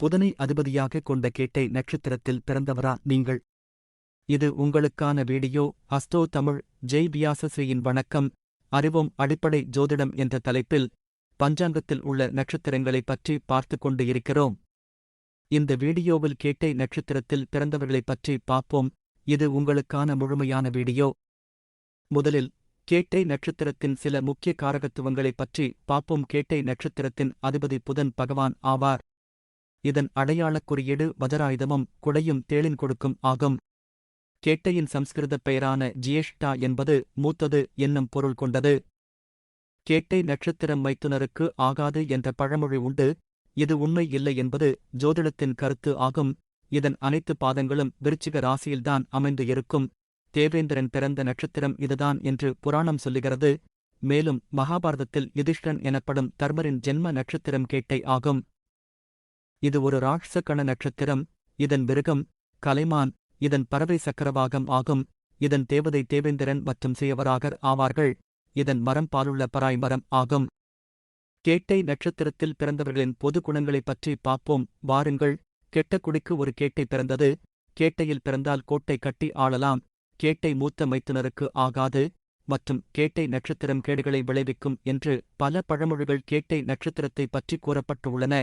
புதனை அதிபதியாக கொண்ட கேட்டை நட்சத்திரத்தில் பிறந்தவரா நீங்கள்? இது உங்களுக்கான வீடியோ. அஸ்தோ தமிழ். ஜெய் வியாசஸ்ரீயின் வணக்கம். அறிவோம் அடிப்படை ஜோதிடம் என்ற தலைப்பில் பஞ்சாங்கத்தில் உள்ள நட்சத்திரங்களைப் பற்றி பார்த்து கொண்டு இருக்கிறோம். இந்த வீடியோவில் கேட்டை நட்சத்திரத்தில் பிறந்தவர்களைப் பற்றி பார்ப்போம். இது உங்களுக்கான முழுமையான வீடியோ. முதலில் கேட்டை நட்சத்திரத்தின் சில முக்கிய காரகத்துவங்களைப் பற்றி பார்ப்போம். கேட்டை நட்சத்திரத்தின் அதிபதி புதன் பகவான் ஆவார். இதன் அடையாளக் குறியீடு வஜராயுதமும் குடையும் தேளின் கொடுக்கும் ஆகும். கேட்டையின் சம்ஸ்கிருத பெயரான ஜியேஷ்டா என்பது மூத்தது என்னும் பொருள் கொண்டது. கேட்டை நட்சத்திரம் மைத்துனருக்கு ஆகாது என்ற பழமொழி உண்டு. இது உண்மை இல்லை என்பது ஜோதிடத்தின் கருத்து ஆகும். இதன் அனைத்து பாதங்களும் விருச்சிக ராசியில்தான் அமைந்து இருக்கும். தேவேந்திரன் பிறந்த நட்சத்திரம் இதுதான் என்று புராணம் சொல்லுகிறது. மேலும் மகாபாரதத்தில் யுதிஷ்டன் எனப்படும் தர்மரின் ஜென்ம நட்சத்திரம் கேட்டை ஆகும். இது ஒரு ராட்சச கண நட்சத்திரம் இதன் மிருகம் கலைமான் இதன் பறவை சக்கரவாகம் ஆகும் இதன் தேவதை தேவேந்திரன் மற்றும் சேவராகர் ஆவார்கள் இதன் மரம் பாலுள்ள பராய் மரம் ஆகும். கேட்டை நட்சத்திரத்தில் பிறந்தவர்களின் பொது குணங்களைப் பற்றி பார்ப்போம் வாருங்கள் கெட்ட குடிக்கு ஒரு கேட்டை பிறந்தது கேட்டையில் பிறந்தால் கோட்டை கட்டி ஆளலாம் கேட்டை மூத்த மைத்துனருக்கு ஆகாது மற்றும் கேட்டை நட்சத்திரம் கேடுகளை விளைவிக்கும் என்று பல பழமொழிகள் கேட்டை நட்சத்திரத்தை பற்றி கூறப்பட்டுள்ளன.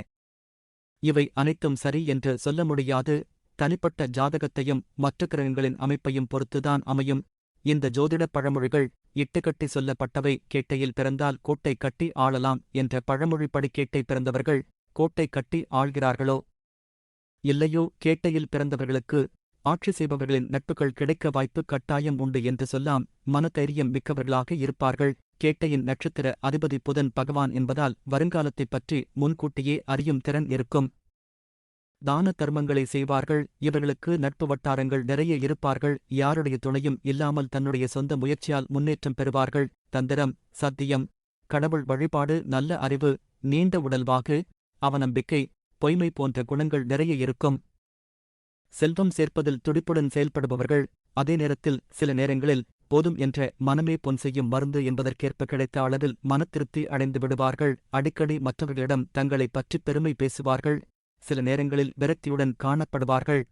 இவை அனைத்தும் சரி என்று சொல்ல முடியாது. தனிப்பட்ட ஜாதகத்தையும் மற்ற கிரகங்களின் அமைப்பையும் பொறுத்துதான் அமையும். இந்த ஜோதிடப் பழமொழிகள் இட்டுக்கட்டி சொல்லப்பட்டவை கேட்டையில் பிறந்தால் கோட்டை கட்டி ஆளலாம் என்ற பழமொழிப்படி கேட்டை பிறந்தவர்கள் கோட்டை கட்டி ஆள்கிறார்களோ? இல்லையோ கேட்டையில் பிறந்தவர்களுக்கு ஆட்சி செய்பவர்களின் நட்புகள் கிடைக்க வாய்ப்பு கட்டாயம் உண்டு என்று சொல்லாம் மனதைரியம் மிக்கவர்களாக இருப்பார்கள். கேட்டையின் நட்சத்திர அதிபதி புதன் பகவான் என்பதால் வருங்காலத்தைப் பற்றி முன்கூட்டியே அறியும் திறன் இருக்கும். தான தர்மங்களை செய்வார்கள் இவர்களுக்கு நட்பு வட்டாரங்கள் நிறைய இருப்பார்கள் யாருடைய துணையும் இல்லாமல் தன்னுடைய சொந்த முயற்சியால் முன்னேற்றம் பெறுவார்கள். தந்திரம் சத்தியம் கடவுள் வழிபாடு நல்ல அறிவு நீண்ட உடல்வாகு அவநம்பிக்கை பொய்மை போன்ற குணங்கள் நிறைய இருக்கும். செல்வம் சேர்ப்பதில் துடிப்புடன் செயல்படுபவர்கள் அதே நேரத்தில் சில நேரங்களில் போதும் என்ற மனமே பொன் செய்யும் மருந்து என்பதற்கேற்ப கிடைத்த அளவில் மனத்திருப்தி அடைந்து விடுவார்கள். அடிக்கடி மற்றவர்களிடம் தங்களைப் பற்றி பெருமை பேசுவார்கள். சில நேரங்களில் விரக்தியுடன் காணப்படுவார்கள்.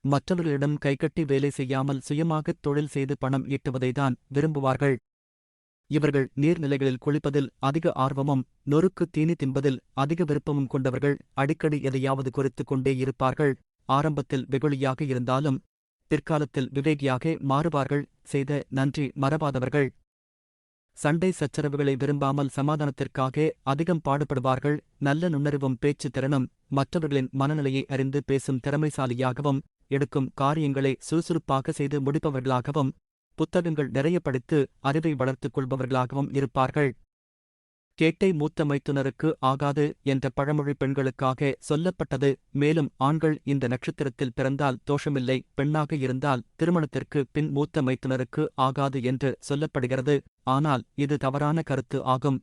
மற்றவர்களிடம் கைகட்டி வேலை செய்யாமல் சுயமாகத் தொழில் செய்து பணம் ஈட்டுவதைதான் விரும்புவார்கள். இவர்கள் நீர்நிலைகளில் குளிப்பதில் அதிக ஆர்வமும் நொறுக்கு தீனி தின்பதில் அதிக விருப்பமும் கொண்டவர்கள். அடிக்கடி எதையாவது குறித்துக் கொண்டே இருப்பார்கள். ஆரம்பத்தில் வெகுளியாக இருந்தாலும் பிற்காலத்தில் விவேகியாக மாறுவார்கள். செய்த நன்றி மறவாதவர்கள். சண்டை சச்சரவுகளை விரும்பாமல் சமாதானத்திற்காக அதிகம் பாடுபடுவார்கள். நல்ல நுண்ணறிவும் பேச்சு திறனும் மற்றவர்களின் மனநிலையை அறிந்து பேசும் திறமைசாலியாகவும் எடுக்கும் காரியங்களை சுறுசுறுப்பாக செய்து முடிப்பவர்களாகவும் புத்தகங்கள் நிறைய படித்து அறிவை வளர்த்துக் கொள்பவர்களாகவும் இருப்பார்கள். கேட்டை மூத்த மைத்துனருக்கு ஆகாது என்ற பழமொழி பெண்களுக்காக சொல்லப்பட்டது. மேலும் ஆண்கள் இந்த நட்சத்திரத்தில் பிறந்தால் தோஷமில்லை பெண்ணாக இருந்தால் திருமணத்திற்கு பின் மூத்த மைத்துனருக்கு ஆகாது என்று சொல்லப்படுகிறது. ஆனால் இது தவறான கருத்து ஆகும்.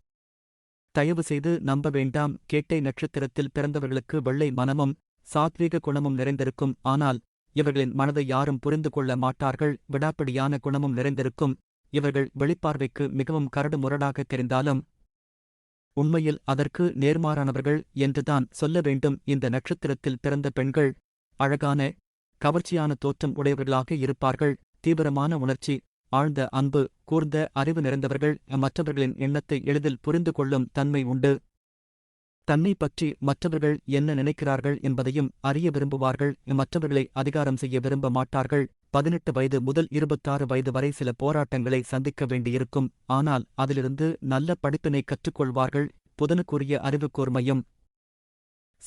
தயவு செய்து நம்ப வேண்டாம். கேட்டை நட்சத்திரத்தில் பிறந்தவர்களுக்கு வெள்ளை மனமும் சாத்வீக குணமும் நிறைந்திருக்கும். ஆனால் இவர்களின் மனதை யாரும் புரிந்து கொள்ள மாட்டார்கள். விடாப்பிடியான குணமும் நிறைந்திருக்கும். இவர்கள் வெளிப்பார்வைக்கு மிகவும் கரடு முரடாக தெரிந்தாலும் உண்மையில் அதற்கு நேர்மாறானவர்கள் என்றுதான் சொல்ல வேண்டும். இந்த நட்சத்திரத்தில் பிறந்த பெண்கள் அழகான கவர்ச்சியான தோற்றம் உடையவர்களாக இருப்பார்கள். தீவிரமான உணர்ச்சி ஆழ்ந்த அன்பு கூர்ந்த அறிவு நிறைந்தவர்கள். மற்றவர்களின் எண்ணத்தை எளிதில் புரிந்து கொள்ளும் தன்மை உண்டு. தன்னை பற்றி மற்றவர்கள் என்ன நினைக்கிறார்கள் என்பதையும் அறிய விரும்புவார்கள். மற்றவர்களை அதிகாரம் செய்ய விரும்ப மாட்டார்கள். பதினெட்டு வயது முதல் இருபத்தாறு வயது வரை சில போராட்டங்களை சந்திக்க வேண்டியிருக்கும். ஆனால் அதிலிருந்து நல்ல படிப்பினை கற்றுக்கொள்வார்கள். புதனுக்குரிய அறிவுக்கூர்மையும்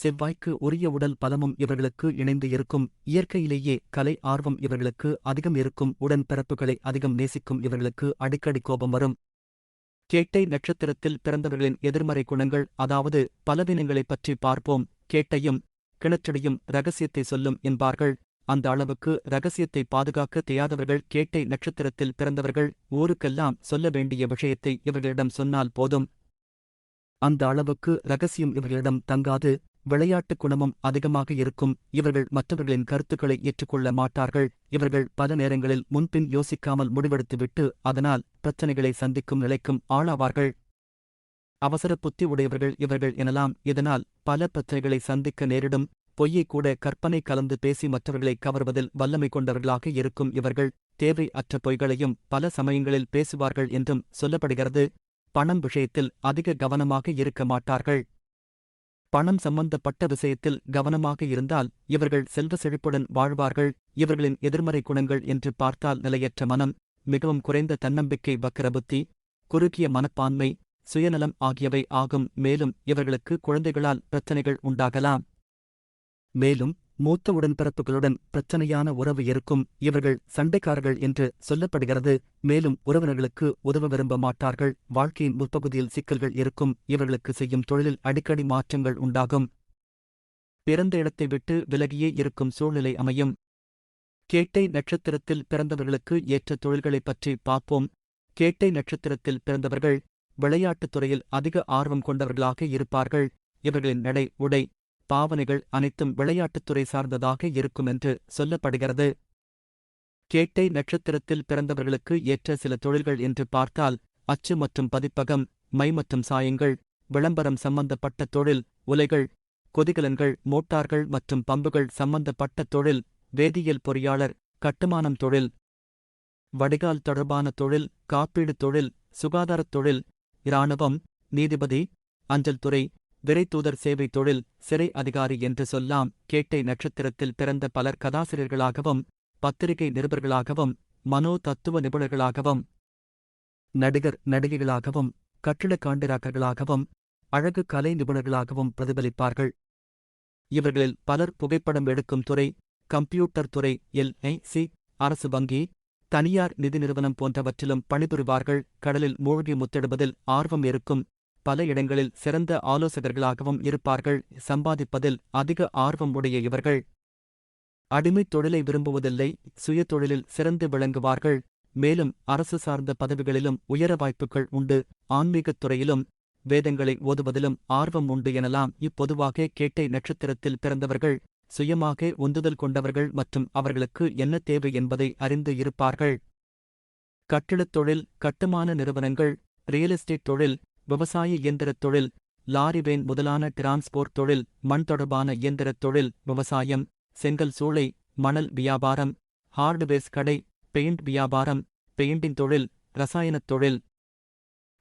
செவ்வாய்க்கு உரிய உடல் பலமும் இவர்களுக்கு இணைந்து இருக்கும். இயற்கையிலேயே கலை ஆர்வம் இவர்களுக்கு அதிகம் இருக்கும். உடன்பிறப்புகளை அதிகம் நேசிக்கும் இவர்களுக்கு அடிக்கடி கோபம் வரும். கேட்டை நட்சத்திரத்தில் பிறந்தவர்களின் எதிர்மறை குணங்கள் அதாவது பலவீனங்களைப் பற்றி பார்ப்போம். கேட்டையும் கிணற்றடியும் ரகசியத்தை சொல்லும் என்பார்கள். அந்த அளவுக்கு ரகசியத்தை பாதுகாக்க தெரியாதவர்கள் கேட்டை நட்சத்திரத்தில் பிறந்தவர்கள் ஊருக்கெல்லாம் சொல்ல வேண்டிய விஷயத்தை இவர்களிடம் சொன்னால் போதும். அந்த அளவுக்கு ரகசியம் இவர்களிடம் தங்காது. விளையாட்டுக் குணமும் அதிகமாக இருக்கும். இவர்கள் மற்றவர்களின் கருத்துக்களை ஏற்றுக்கொள்ள மாட்டார்கள். இவர்கள் பல நேரங்களில் முன்பின் யோசிக்காமல் முடிவெடுத்துவிட்டு அதனால் பிரச்சனைகளை சந்திக்கும் நிலைக்கும் ஆளாவார்கள். அவசர புத்தி உடையவர்கள் இவர்கள் எனலாம். இதனால் பல பிரச்சனைகளை சந்திக்க நேரிடும். பொய்யை கூட கற்பனை கலந்து பேசி மற்றவர்களை கவர்வதில் வல்லமை கொண்டவர்களாக இருக்கும் இவர்கள் தேவை அற்ற பொய்களையும் பல சமயங்களில் பேசுவார்கள் என்றும் சொல்லப்படுகிறது. பணம் விஷயத்தில் அதிக கவனமாக இருக்க மாட்டார்கள். பணம் சம்பந்தப்பட்ட விஷயத்தில் கவனமாக இருந்தால் இவர்கள் செல்வ செழிப்புடன் வாழ்வார்கள். இவர்களின் எதிர்மறை குணங்கள் என்று பார்த்தால் நிலையற்ற மனம் மிகவும் குறைந்த தன்னம்பிக்கை வக்கரபுத்தி குறுகிய மனப்பான்மை சுயநலம் ஆகியவை ஆகும். மேலும் இவர்களுக்கு குழந்தைகளால் பிரச்சனைகள் உண்டாகலாம். மேலும் மூத்த உடன்பிறப்புகளுடன் பிரச்சனையான உறவு இருக்கும் இவர்கள் சண்டைக்காரர்கள் என்று சொல்லப்படுகிறது. மேலும் உறவினர்களுக்கு உதவ விரும்ப மாட்டார்கள். வாழ்க்கையின் முற்பகுதியில் சிக்கல்கள் இருக்கும் இவர்களுக்கு செய்யும் தொழிலில் அடிக்கடி மாற்றங்கள் உண்டாகும். பிறந்த இடத்தை விட்டு விலகியே இருக்கும் சூழ்நிலை அமையும். கேட்டை நட்சத்திரத்தில் பிறந்தவர்களுக்கு ஏற்ற தொழில்களைப் பற்றி பார்ப்போம். கேட்டை நட்சத்திரத்தில் பிறந்தவர்கள் விளையாட்டுத் துறையில் அதிக ஆர்வம் கொண்டவர்களாக இருப்பார்கள். இவர்களின் நடை உடை பாவனைகள் அனைத்தும் விளையாட்டுத்துறை சார்ந்ததாக இருக்கும் என்று சொல்லப்படுகிறது. கேட்டை நட்சத்திரத்தில் பிறந்தவர்களுக்கு ஏற்ற சில தொழில்கள் என்று பார்த்தால் அச்சு மற்றும் பதிப்பகம் மை மற்றும் சாயங்கள் விளம்பரம் சம்பந்தப்பட்ட தொழில் உலைகள் கொதிகலன்கள் மோட்டார்கள் மற்றும் பம்புகள் சம்பந்தப்பட்ட தொழில் வேதியியல் பொறியாளர் கட்டுமானம் தொழில் வடிகால் தொடர்பான தொழில் காப்பீடு தொழில் சுகாதாரத் தொழில் இராணுவம் நீதிபதி அஞ்சல் துறை விரைத்தூதர் சேவை தொழில் சிறை அதிகாரி என்று சொல்லாம் கேட்டை நட்சத்திரத்தில் பிறந்த பலர் கதாசிரியர்களாகவும் பத்திரிகை நிருபர்களாகவும் மனோ தத்துவ நிபுணர்களாகவும் நடிகர் நடிகைகளாகவும் கட்டிடக் காண்டிராக்கர்களாகவும் அழகு கலை நிபுணர்களாகவும் பிரதிபலிப்பார்கள். இவர்களில் பலர் புகைப்படம் எடுக்கும் துறை கம்ப்யூட்டர் துறை எல்ஐசி அரசு வங்கி தனியார் நிதி நிறுவனம் போன்றவற்றிலும் பணிபுரிவார்கள். கடலில் மூழ்கி முத்திடுவதில் ஆர்வம் இருக்கும் பல இடங்களில் சிறந்த ஆலோசகர்களாகவும் இருப்பார்கள். சம்பாதிப்பதில் அதிக ஆர்வம் உடைய இவர்கள் அடிமைத் தொழிலை விரும்புவதில்லை. சுய தொழிலில் சிறந்து விளங்குவார்கள். மேலும் அரசு சார்ந்த பதவிகளிலும் உயர வாய்ப்புகள் உண்டு. ஆன்மீகத் துறையிலும் வேதங்களை ஓதுவதிலும் ஆர்வம் உண்டு எனலாம். இப்பொதுவாக கேட்டை நட்சத்திரத்தில் பிறந்தவர்கள் சுயமாக உந்துதல் கொண்டவர்கள் மற்றும் அவர்களுக்கு என்ன தேவை என்பதை அறிந்து இருப்பார்கள். கட்டிடத் தொழில் கட்டுமான நிறுவனங்கள் ரியல் எஸ்டேட் தொழில் விவசாய இயந்திரத் தொழில் லாரி வேன் முதலான டிரான்ஸ்போர்ட் தொழில் மண் தொடர்பான இயந்திரத் தொழில் விவசாயம் செங்கல் சூளை மணல் வியாபாரம் ஹார்டுவேர்ஸ் கடை பெயிண்ட் வியாபாரம் பெயிண்டிங் தொழில் ரசாயனத் தொழில்.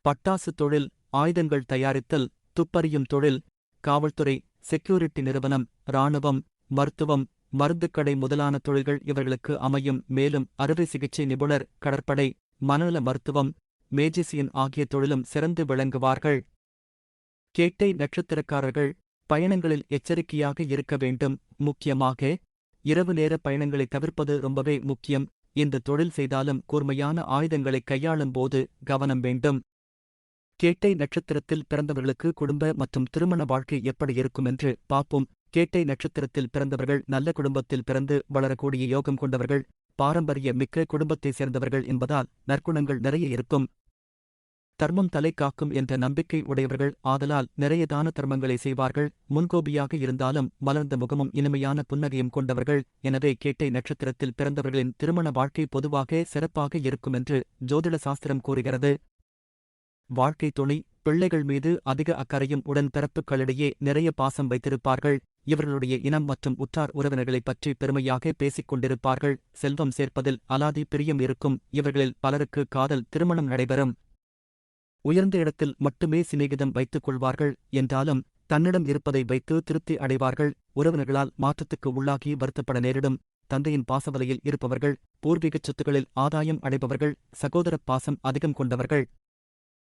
பட்டாசு தொழில் ஆயுதங்கள் தயாரித்தல் துப்பறியும் தொழில் காவல்துறை செக்யூரிட்டி நிறுவனம் இராணுவம் மருத்துவம் மருந்துக்கடை முதலான தொழில்கள் இவர்களுக்கு அமையும். மேலும் அறுவை சிகிச்சை நிபுணர் கடற்படை மனநல மருத்துவம் மேஜிசியன் ஆகிய தொழிலும் சிறந்து விளங்குவார்கள். கேட்டை நட்சத்திரக்காரர்கள் பயணங்களில் எச்சரிக்கையாக இருக்க வேண்டும். முக்கியமாக இரவு நேர பயணங்களை தவிர்ப்பது ரொம்பவே முக்கியம். இந்த தொழில் செய்தாலும் கூர்மையான ஆயுதங்களை கையாளும் போது கவனம் வேண்டும். கேட்டை நட்சத்திரத்தில் பிறந்தவர்களுக்கு குடும்ப மற்றும் திருமண வாழ்க்கை எப்படி இருக்கும் என்று பார்ப்போம். கேட்டை நட்சத்திரத்தில் பிறந்தவர்கள் நல்ல குடும்பத்தில் பிறந்து வளரக்கூடிய யோகம் கொண்டவர்கள். பாரம்பரிய மிக்க குடும்பத்தைச் சேர்ந்தவர்கள் என்பதால் நற்குணங்கள் நிறைய இருக்கும். தர்மம் தலை காக்கும் என்ற நம்பிக்கை உடையவர்கள் ஆதலால் நிறைய தான தர்மங்களை செய்வார்கள். முன்கோபியாக இருந்தாலும் மலர்ந்த முகமும் இனிமையான புன்னகையும் கொண்டவர்கள். எனவே கேட்டை நட்சத்திரத்தில் பிறந்தவர்களின் திருமண வாழ்க்கை பொதுவாக சிறப்பாக இருக்கும் என்று ஜோதிட சாஸ்திரம் கூறுகிறது. வாழ்க்கை துணை பிள்ளைகள் மீது அதிக அக்கறையும் உடன்பிறப்புகளிடையே நிறைய பாசம் வைத்திருப்பார்கள். இவர்களுடைய இனம் மற்றும் உற்றார் உறவினர்களைப் பற்றி பெருமையாக பேசிக் கொண்டிருப்பார்கள் செல்வம் சேர்ப்பதில் அலாதி பிரியம் இருக்கும். இவர்களில் பலருக்கு காதல் திருமணம் நடைபெறும். உயர்ந்த இடத்தில் மட்டுமே சிநேகிதம் வைத்துக் கொள்வார்கள் என்றாலும் தன்னிடம் இருப்பதை வைத்து திருப்தி அடைவார்கள். உறவினர்களால் மாற்றத்துக்கு உள்ளாகி வருத்தப்பட நேரிடும். தந்தையின் பாசவலையில் இருப்பவர்கள் பூர்வீகச் சொத்துக்களில் ஆதாயம் அடைபவர்கள் சகோதரப் பாசம் அதிகம் கொண்டவர்கள்.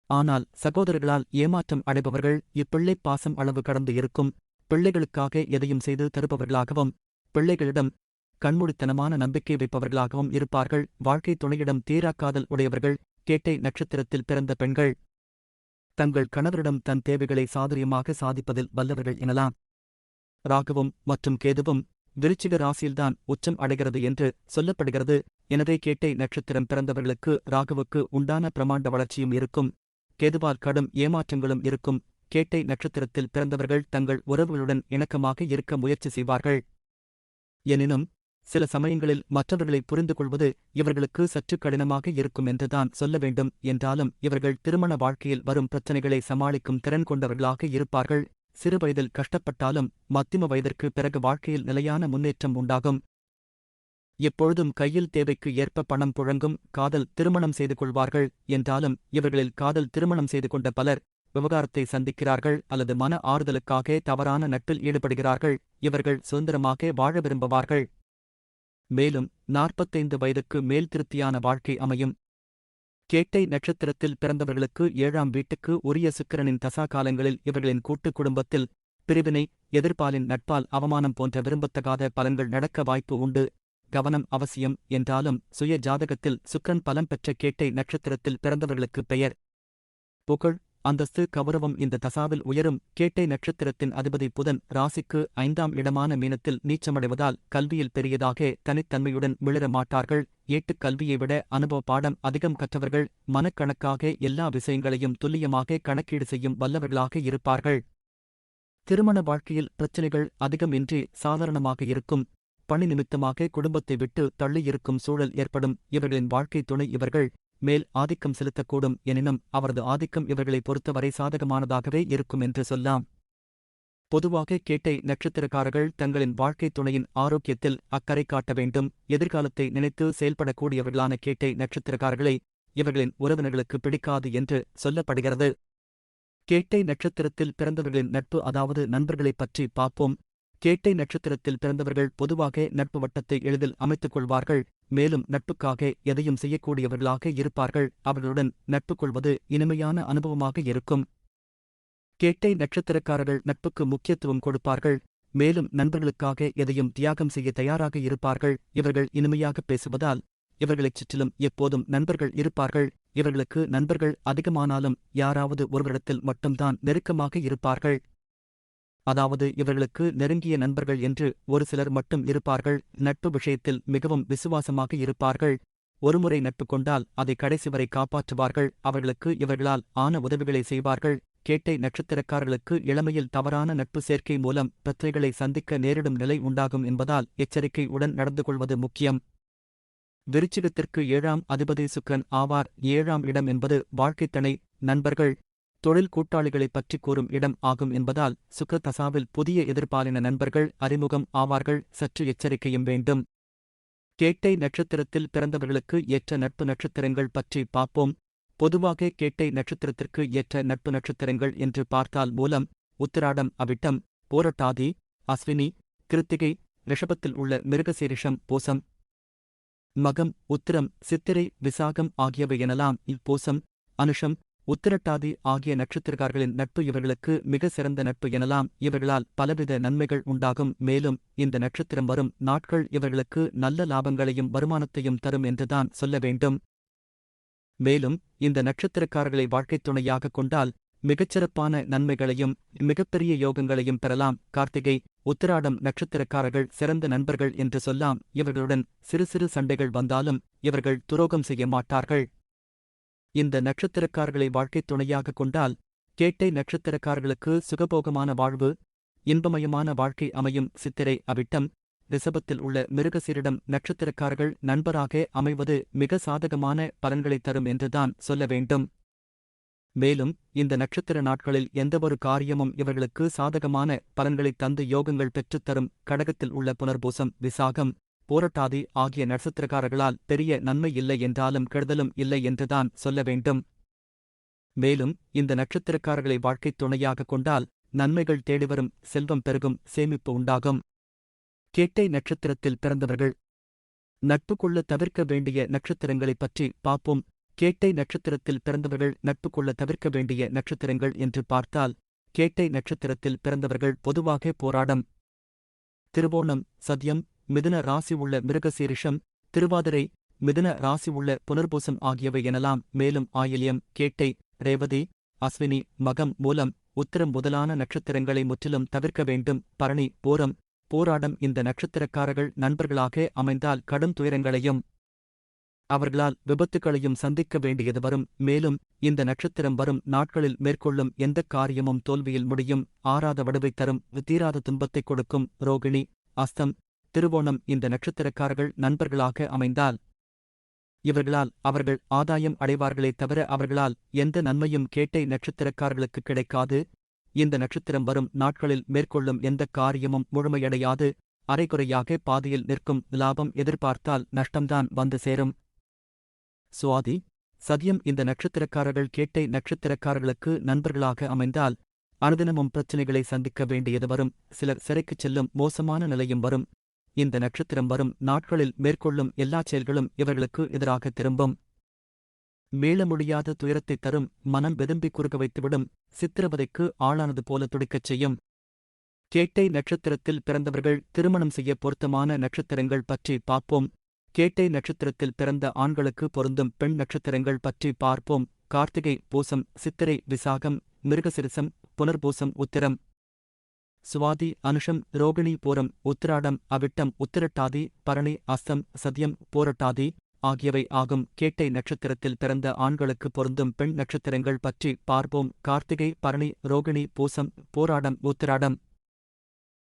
ஆனால் சகோதரர்களால் ஏமாற்றம் அடைபவர்கள் இப்பிள்ளைப் பாசம் அளவு கடந்து இருக்கும். பிள்ளைகளுக்காக எதையும் செய்து தருபவர்களாகவும் பிள்ளைகளிடம் கண்மூடித்தனமான நம்பிக்கை வைப்பவர்களாகவும் இருப்பார்கள். வாழ்க்கை துணையிடம் தீராக்காதல் உடையவர்கள் கேட்டை நட்சத்திரத்தில் பிறந்த பெண்கள். தங்கள் கணவரிடம் தன் தேவைகளை சாதுரியமாக சாதிப்பதில் வல்லவர்கள் எனலாம். ராகுவும் மற்றும் கேதுவும் விருச்சிக ராசியில்தான் உச்சம் அடைகிறது என்று சொல்லப்படுகிறது. எனவே கேட்டை நட்சத்திரம் பிறந்தவர்களுக்கு ராகுவுக்கு உண்டான பிரமாண்ட வளர்ச்சியும் இருக்கும். கேதுவால் கடும் ஏமாற்றங்களும் இருக்கும். கேட்டை நட்சத்திரத்தில் பிறந்தவர்கள் தங்கள் உறவுகளுடன் இணக்கமாக இருக்க முயற்சி செய்வார்கள். எனினும் சில சமயங்களில் மற்றவர்களை புரிந்து கொள்வது இவர்களுக்கு சற்று கடினமாக இருக்கும் என்றுதான் சொல்ல வேண்டும். என்றாலும் இவர்கள் திருமண வாழ்க்கையில் வரும் பிரச்சனைகளை சமாளிக்கும் திறன் கொண்டவர்களாக இருப்பார்கள். சிறுவயதில் கஷ்டப்பட்டாலும் மத்திம வயதிற்கு பிறகு வாழ்க்கையில் நிலையான முன்னேற்றம் உண்டாகும். எப்பொழுதும் கையில் தேவைக்கு ஏற்ப பணம் புழங்கும் காதல் திருமணம் செய்து கொள்வார்கள். என்றாலும் இவர்களில் காதல் திருமணம் செய்து கொண்ட பலர் விவகாரத்தை சந்திக்கிறார்கள் அல்லது மன ஆறுதலுக்காக தவறான நட்பில் ஈடுபடுகிறார்கள் இவர்கள் சுதந்திரமாக வாழ விரும்புவார்கள். மேலும் நாற்பத்தைந்து வயதுக்கு மேல் திருப்தியான வாழ்க்கை அமையும். கேட்டை நட்சத்திரத்தில் பிறந்தவர்களுக்கு ஏழாம் வீட்டுக்கு உரிய சுக்கிரனின் தசா காலங்களில் இவர்களின் கூட்டுக் குடும்பத்தில் பிரிவினை எதிர்பாலின் நட்பால் அவமானம் போன்ற விரும்பத்தகாத பலன்கள் நடக்க வாய்ப்பு உண்டு. கவனம் அவசியம் என்றாலும் சுய ஜாதகத்தில் சுக்கிரன் பலம் பெற்ற கேட்டை நட்சத்திரத்தில் பிறந்தவர்களுக்கு பெயர். புகழ் அந்தஸ்து கௌரவம் இந்த தசாவில் உயரும். கேட்டை நட்சத்திரத்தின் அதிபதி புதன் ராசிக்கு ஐந்தாம் இடமான மீனத்தில் நீச்சமடைவதால் கல்வியில் பெரியதாக தனித்தன்மையுடன் மிளிர மாட்டார்கள். ஏட்டுக் கல்வியை விட அனுபவ பாடம் அதிகம் கற்றவர்கள் மனக்கணக்காக எல்லா விஷயங்களையும் துல்லியமாக கணக்கீடு செய்யும் வல்லவர்களாக இருப்பார்கள். திருமண வாழ்க்கையில் பிரச்சினைகள் அதிகமின்றி சாதாரணமாக இருக்கும். பணி நிமித்தமாக குடும்பத்தை விட்டு தள்ளியிருக்கும் சூழல் ஏற்படும். இவர்களின் வாழ்க்கை துணை இவர்கள் மேல் ஆதிக்கம் செலுத்தக்கூடும் எனினும் அவரது ஆதிக்கம் இவர்களை பொறுத்தவரை சாதகமானதாகவே இருக்கும் என்று சொல்லாம். பொதுவாக கேட்டை நட்சத்திரக்காரர்கள் தங்களின் வாழ்க்கைத் துணையின் ஆரோக்கியத்தில் அக்கறை காட்ட வேண்டும். எதிர்காலத்தை நினைத்து செயல்படக்கூடியவர்களான கேட்டை நட்சத்திரக்காரர்களை இவர்களின் உறவினர்களுக்கு பிடிக்காது என்று சொல்லப்படுகிறது. கேட்டை நட்சத்திரத்தில் பிறந்தவர்களின் நட்பு அதாவது நண்பர்களைப் பற்றி பார்ப்போம். கேட்டை நட்சத்திரத்தில் பிறந்தவர்கள் பொதுவாக நட்பு வட்டத்தை எளிதில் அமைத்துக் கொள்வார்கள். மேலும் நட்புக்காக எதையும் செய்யக்கூடியவர்களாக இருப்பார்கள். அவர்களுடன் நட்பு கொள்வது இனிமையான அனுபவமாக இருக்கும். கேட்டை நட்சத்திரக்காரர்கள் நட்புக்கு முக்கியத்துவம் கொடுப்பார்கள். மேலும் நண்பர்களுக்காக எதையும் தியாகம் செய்ய தயாராக இருப்பார்கள். இவர்கள் இனிமையாக பேசுவதால் இவர்களைச் சுற்றிலும் எப்போதும் நண்பர்கள் இருப்பார்கள். இவர்களுக்கு நண்பர்கள் அதிகமானாலும் யாராவது ஒருவரிடத்தில் மட்டும்தான் நெருக்கமாக இருப்பார்கள். அதாவது இவர்களுக்கு நெருங்கிய நண்பர்கள் என்று ஒரு சிலர் மட்டும் இருப்பார்கள். நட்பு விஷயத்தில் மிகவும் விசுவாசமாக இருப்பார்கள். ஒருமுறை நட்பு கொண்டால் அதை கடைசி வரை காப்பாற்றுவார்கள். அவர்களுக்கு இவர்களால் ஆன உதவிகளை செய்வார்கள். கேட்டை நட்சத்திரக்காரர்களுக்கு இளமையில் தவறான நட்பு சேர்க்கை மூலம் பிரச்சனைகளை சந்திக்க நேரிடும் நிலை உண்டாகும் என்பதால் எச்சரிக்கை உடன் நடந்து கொள்வது முக்கியம். விருச்சிகத்திற்கு ஏழாம் அதிபதி சுக்கரன் ஆவார். ஏழாம் இடம் என்பது வாழ்க்கைத்தனை நண்பர்கள் தொழில் கூட்டாளிகளைப் பற்றி கூறும் இடம் ஆகும் என்பதால் சுக்ர தசாவில் புதிய எதிர்பாலின நண்பர்கள் அறிமுகம் ஆவார்கள். சற்று எச்சரிக்கையும் வேண்டும். கேட்டை நட்சத்திரத்தில் பிறந்தவர்களுக்கு ஏற்ற நட்பு நட்சத்திரங்கள் பற்றி பார்ப்போம். பொதுவாக கேட்டை நட்சத்திரத்திற்கு ஏற்ற நட்பு நட்சத்திரங்கள் என்று பார்த்தால் மூலம் உத்திராடம் அவிட்டம் போரட்டாதி அஸ்வினி கிருத்திகை ரிஷபத்தில் உள்ள மிருகசீரிஷம் பூசம் மகம் உத்திரம் சித்திரை விசாகம் ஆகியவை எனலாம். இப்பூசம் அனுஷம் உத்திரட்டாதி ஆகிய நட்சத்திரக்காரர்களின் நட்பு இவர்களுக்கு மிக சிறந்த நட்பு எனலாம். இவர்களால் பலவித நன்மைகள் உண்டாகும். மேலும் இந்த நட்சத்திரம் வரும் நாட்கள் இவர்களுக்கு நல்ல லாபங்களையும் வருமானத்தையும் தரும் என்றுதான் சொல்ல வேண்டும். மேலும் இந்த நட்சத்திரக்காரர்களை வாழ்க்கைத் துணையாக கொண்டால் மிகச்சிறப்பான நன்மைகளையும் மிகப்பெரிய யோகங்களையும் பெறலாம். கார்த்திகை உத்திராடம் நட்சத்திரக்காரர்கள் சிறந்த நண்பர்கள் என்று சொல்லாம். இவர்களுடன் சிறு சிறு சண்டைகள் வந்தாலும் இவர்கள் துரோகம் செய்ய மாட்டார்கள். இந்த நட்சத்திரக்காரர்களை வாழ்க்கைத் துணையாக கொண்டால் கேட்டை நட்சத்திரக்காரர்களுக்கு சுகபோகமான வாழ்வு இன்பமயமான வாழ்க்கை அமையும். சித்திரை அவிட்டம் ரிசபத்தில் உள்ள மிருகசீரிடம் நட்சத்திரக்காரர்கள் நண்பராக அமைவது மிக சாதகமான பலன்களைத் தரும் என்றுதான் சொல்ல வேண்டும். மேலும் இந்த நட்சத்திர நாட்களில் எந்தவொரு காரியமும் இவர்களுக்கு சாதகமான பலன்களைத் தந்து யோகங்கள் பெற்றுத்தரும் கடகத்தில் உள்ள புனர்பூசம் விசாகம் போரட்டாதி ஆகிய நட்சத்திரக்காரர்களால் பெரிய நன்மை இல்லை என்றாலும் கெடுதலும் இல்லை என்றுதான் சொல்ல வேண்டும். மேலும் இந்த நட்சத்திரக்காரர்களை வாழ்க்கைத் துணையாக கொண்டால் நன்மைகள் தேடிவரும் செல்வம் பெருகும் சேமிப்பு உண்டாகும். கேட்டை நட்சத்திரத்தில் பிறந்தவர்கள். நட்பு கொள்ள தவிர்க்க வேண்டிய நட்சத்திரங்களைப் பற்றி பார்ப்போம். கேட்டை நட்சத்திரத்தில் பிறந்தவர்கள் நட்பு கொள்ள தவிர்க்க வேண்டிய நட்சத்திரங்கள் என்று பார்த்தால் கேட்டை நட்சத்திரத்தில் பிறந்தவர்கள் பொதுவாக போராடம். திருவோணம் சத்யம் மிதுன ராசி உள்ள மிருகசீரிஷம் திருவாதிரை மிதுன ராசி உள்ள புனர்பூசம் ஆகியவை எனலாம். மேலும் ஆயில்யம் கேட்டை ரேவதி அஸ்வினி மகம் மூலம் உத்திரம் முதலான நட்சத்திரங்களை முற்றிலும் தவிர்க்க வேண்டும். பரணி போரம் போராடம் இந்த நட்சத்திரக்காரர்கள் நண்பர்களாக அமைந்தால் கடும் துயரங்களையும் அவர்களால் விபத்துக்களையும் சந்திக்க வேண்டியது வரும். மேலும் இந்த நட்சத்திரம் வரும் நாட்களில் மேற்கொள்ளும் எந்தக் காரியமும் தோல்வியில் முடியும். ஆறாத வடுவை தரும் தீராத துன்பத்தைக் கொடுக்கும். ரோகிணி அஸ்தம் திருவோணம் இந்த நட்சத்திரக்காரர்கள் நண்பர்களாக அமைந்தால் இவர்களால் அவர்கள் ஆதாயம் அடைவார்களே தவிர அவர்களால் எந்த நன்மையும் கேட்டை நட்சத்திரக்காரர்களுக்கு கிடைக்காது. இந்த நட்சத்திரம் வரும் நாட்களில் மேற்கொள்ளும் எந்த காரியமும் முழுமையடையாது. அரைகுறையாக பாதையில் நிற்கும் லாபம் எதிர்பார்த்தால் நஷ்டம்தான் வந்து சேரும். சுவாதி சதியம் இந்த நட்சத்திரக்காரர்கள் கேட்டை நட்சத்திரக்காரர்களுக்கு நண்பர்களாக அமைந்தால் அனுதினமும் பிரச்சினைகளை சந்திக்க வேண்டியது வரும். சிலர் சிறைக்குச் செல்லும் மோசமான நிலையும் வரும். இந்த நட்சத்திரம் வரும் நாட்களில் மேற்கொள்ளும் எல்லாச் செயல்களும் இவர்களுக்கு எதிராக திரும்பும். மீள முடியாத துயரத்தைத் தரும் மனம் வெதும்பி குறுக வைத்துவிடும் சித்திரவதைக்கு ஆளானது போல துடிக்கச் செய்யும். கேட்டை நட்சத்திரத்தில் பிறந்தவர்கள் திருமணம் செய்ய பொருத்தமான நட்சத்திரங்கள் பற்றி பார்ப்போம். கேட்டை நட்சத்திரத்தில் பிறந்த ஆண்களுக்கு பொருந்தும் பெண் நட்சத்திரங்கள் பற்றி பார்ப்போம். கார்த்திகை பூசம் சித்திரை விசாகம் மிருகசிரசம் புனர்பூசம் உத்திரம். சுவாதி அனுஷம் ரோகிணி பூரம் உத்திராடம் அவிட்டம் உத்திரட்டாதி பரணி அஸ்தம் சத்யம் போரட்டாதி ஆகியவை ஆகும். கேட்டை நட்சத்திரத்தில் பிறந்த ஆண்களுக்கு பொருந்தும் பெண் நட்சத்திரங்கள் பற்றி பார்ப்போம். கார்த்திகை பரணி ரோகிணி பூசம் போராடம் உத்திராடம்.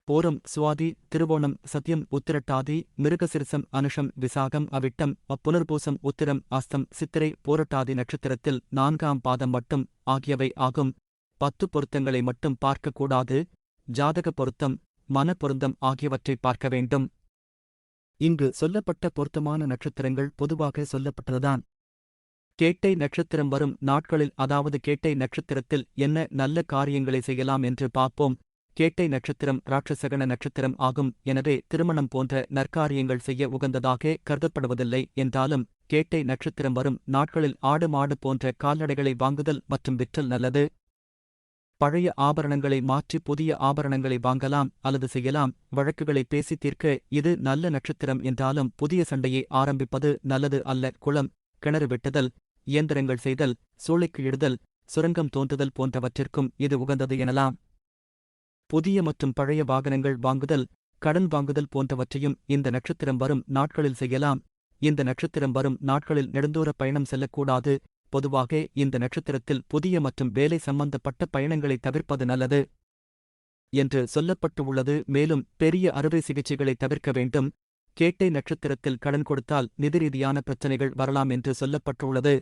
போரம் சுவாதி திருவோணம் சத்யம் உத்திரட்டாதி மிருகசிரிசம் அனுஷம் விசாகம் அவிட்டம் அப்புனர்பூசம் உத்திரம் அஸ்தம் சித்திரை போரட்டாதி நட்சத்திரத்தில் நான்காம் பாதம் மட்டும் ஆகியவை ஆகும். பத்து பொருத்தங்களை மட்டும் பார்க்கக்கூடாது ஜாதக பொருத்தம் மன பொருந்தம் ஆகியவற்றை பார்க்க வேண்டும். இங்கு சொல்லப்பட்ட பொருத்தமான நட்சத்திரங்கள் பொதுவாக சொல்லப்பட்டதுதான். கேட்டை நட்சத்திரம் வரும் நாட்களில் அதாவது கேட்டை நட்சத்திரத்தில் என்ன நல்ல காரியங்களை செய்யலாம் என்று பார்ப்போம். கேட்டை நட்சத்திரம் ராட்சசகன நட்சத்திரம் ஆகும். எனவே திருமணம் போன்ற நற்காரியங்கள் செய்ய உகந்ததாக கருதப்படுவதில்லை என்றாலும் கேட்டை நட்சத்திரம் வரும் நாட்களில் ஆடு மாடு போன்ற கால்நடைகளை வாங்குதல் மற்றும் விற்றல் நல்லது. பழைய ஆபரணங்களை மாற்றி புதிய ஆபரணங்களை வாங்கலாம் அல்லது செய்யலாம். வழக்குகளை பேசி தீர்க்க இது நல்ல நட்சத்திரம் என்றாலும் புதிய சண்டையை ஆரம்பிப்பது நல்லது அல்ல. குளம் கிணறு வெட்டுதல் இயந்திரங்கள் செய்தல் சூளைக்கு இடுதல் சுரங்கம் தோன்றுதல் போன்றவற்றிற்கும் இது உகந்தது எனலாம். புதிய மற்றும் பழைய வாகனங்கள் வாங்குதல் கடன் வாங்குதல் போன்றவற்றையும் இந்த நட்சத்திரம் வரும் நாட்களில் செய்யலாம். இந்த நட்சத்திரம் வரும் நாட்களில் நெடுந்தூர பயணம் செல்லக்கூடாது. பொதுவாக இந்த நட்சத்திரத்தில் புதிய மற்றும் வேலை சம்பந்தப்பட்ட பயணங்களை தவிர்ப்பது நல்லது என்று சொல்லப்பட்டு உள்ளது மேலும் பெரிய அறுவை சிகிச்சைகளை தவிர்க்க வேண்டும். கேட்டை நட்சத்திரத்தில் கடன் கொடுத்தால் நிதி ரீதியான பிரச்சனைகள் வரலாம் என்று சொல்லப்பட்டுள்ளது.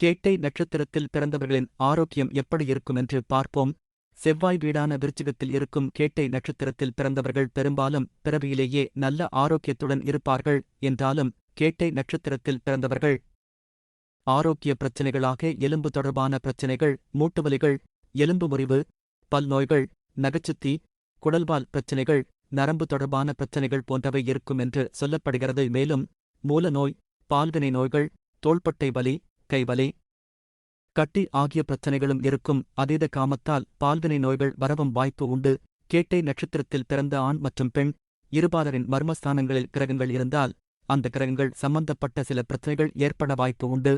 கேட்டை நட்சத்திரத்தில் பிறந்தவர்களின் ஆரோக்கியம் எப்படி இருக்கும் என்று பார்ப்போம். செவ்வாய் வீடான விருச்சிகத்தில் இருக்கும் கேட்டை நட்சத்திரத்தில் பிறந்தவர்கள் பெரும்பாலும் பிறவியிலேயே நல்ல ஆரோக்கியத்துடன் இருப்பார்கள். என்றாலும் கேட்டை நட்சத்திரத்தில் பிறந்தவர்கள் ஆரோக்கிய பிரச்சினைகளாக எலும்பு தொடர்பான பிரச்சினைகள் மூட்டுவலிகள் எலும்பு முறிவு பல் நோய்கள் நகைச்சுத்தி குடல்வால் பிரச்சினைகள் நரம்பு தொடர்பான பிரச்சினைகள் போன்றவை இருக்கும் என்று சொல்லப்படுகிறது. மேலும் மூல நோய் பால்வினை நோய்கள் தோள்பட்டை வலி கைவலி கட்டி ஆகிய பிரச்சனைகளும் இருக்கும். அதீத காமத்தால் பால்வினை நோய்கள் வரவும் வாய்ப்பு உண்டு. கேட்டை நட்சத்திரத்தில் பிறந்த ஆண் மற்றும் பெண் இருபாலரின் மர்மஸ்தானங்களில் கிரகங்கள் இருந்தால் அந்த கிரகங்கள் சம்பந்தப்பட்ட சில பிரச்சனைகள் ஏற்பட வாய்ப்பு உண்டு.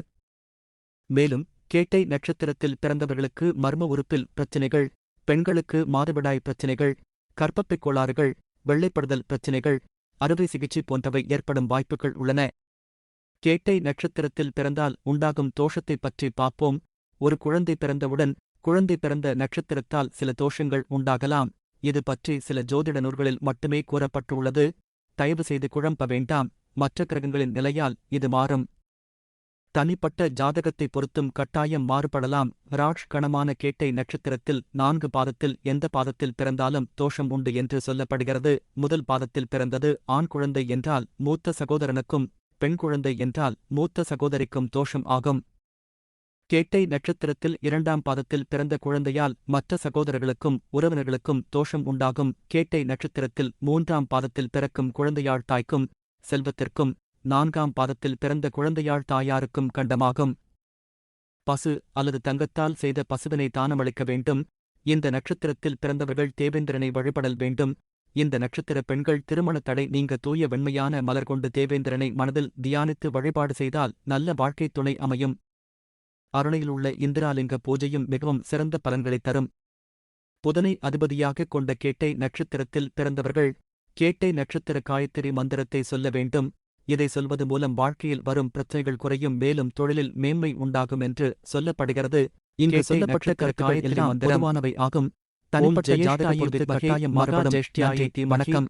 மேலும் கேட்டை நட்சத்திரத்தில் பிறந்தவர்களுக்கு மர்ம உறுப்பில் பிரச்சினைகள் பெண்களுக்கு மாதவிடாய் பிரச்சினைகள் கற்பப்பைக் கோளாறுகள் வெள்ளைப்படுதல் பிரச்சினைகள் அறுவை சிகிச்சை போன்றவை ஏற்படும் வாய்ப்புகள் உள்ளன. கேட்டை நட்சத்திரத்தில் பிறந்தால் உண்டாகும் தோஷத்தைப் பற்றி பார்ப்போம். ஒரு குழந்தை பிறந்தவுடன் குழந்தை பிறந்த நட்சத்திரத்தால் சில தோஷங்கள் உண்டாகலாம். இது பற்றி சில ஜோதிட நூல்களில் மட்டுமே கூறப்பட்டுள்ளது. தயவு செய்து குழம்ப வேண்டாம். மற்ற கிரகங்களின் நிலையால் இது மாறும். தனிப்பட்ட ஜாதகத்தை பொறுத்தும் கட்டாயம் மாறுபடலாம். ராஷ் கணமான கேட்டை நட்சத்திரத்தில் நான்கு பாதத்தில் எந்த பாதத்தில் பிறந்தாலும் தோஷம் உண்டு என்று சொல்லப்படுகிறது. முதல் பாதத்தில் பிறந்தது ஆண் குழந்தை என்றால் மூத்த சகோதரனுக்கும் பெண் குழந்தை என்றால் மூத்த சகோதரிக்கும் தோஷம் ஆகும். கேட்டை நட்சத்திரத்தில் இரண்டாம் பாதத்தில் பிறந்த குழந்தையால் மற்ற சகோதரர்களுக்கும் உறவினர்களுக்கும் தோஷம் உண்டாகும். கேட்டை நட்சத்திரத்தில் மூன்றாம் பாதத்தில் பிறக்கும் குழந்தையாள் தாய்க்கும் செல்வத்திற்கும் நான்காம் பாதத்தில் பிறந்த குழந்தையாள் தாயாருக்கும் கண்டமாகும். பசு அல்லது தங்கத்தால் செய்த பசுவினை தானமளிக்க வேண்டும். இந்த நட்சத்திரத்தில் பிறந்தவர்கள் தேவேந்திரனை வழிபடல் வேண்டும். இந்த நட்சத்திர பெண்கள் திருமண தடை நீங்க தூய வெண்மையான மலர் கொண்டு தேவேந்திரனை மனதில் தியானித்து வழிபாடு செய்தால் நல்ல வாழ்க்கைத் துணை அமையும். அருணையிலுள்ள இந்திராலிங்க பூஜையும் மிகவும் சிறந்த பலன்களைத் தரும். புதனை அதிபதியாகக் கொண்ட கேட்டை நட்சத்திரத்தில் பிறந்தவர்கள் கேட்டை நட்சத்திர காயத்திரி மந்திரத்தை சொல்ல வேண்டும். இதை சொல்வது மூலம் வாழ்க்கையில் வரும் பிரச்சனைகள் குறையும் மேலும் தொழிலில் மேன்மை உண்டாகும் என்று சொல்லப்படுகிறது. இங்கே சொல்லப்பட்ட கருத்துக்கள் எல்லாம் பொதுவானவை ஆகும். தனிப்பட்ட ஜாதக கட்டாயம் மாறுபடும் வணக்கம்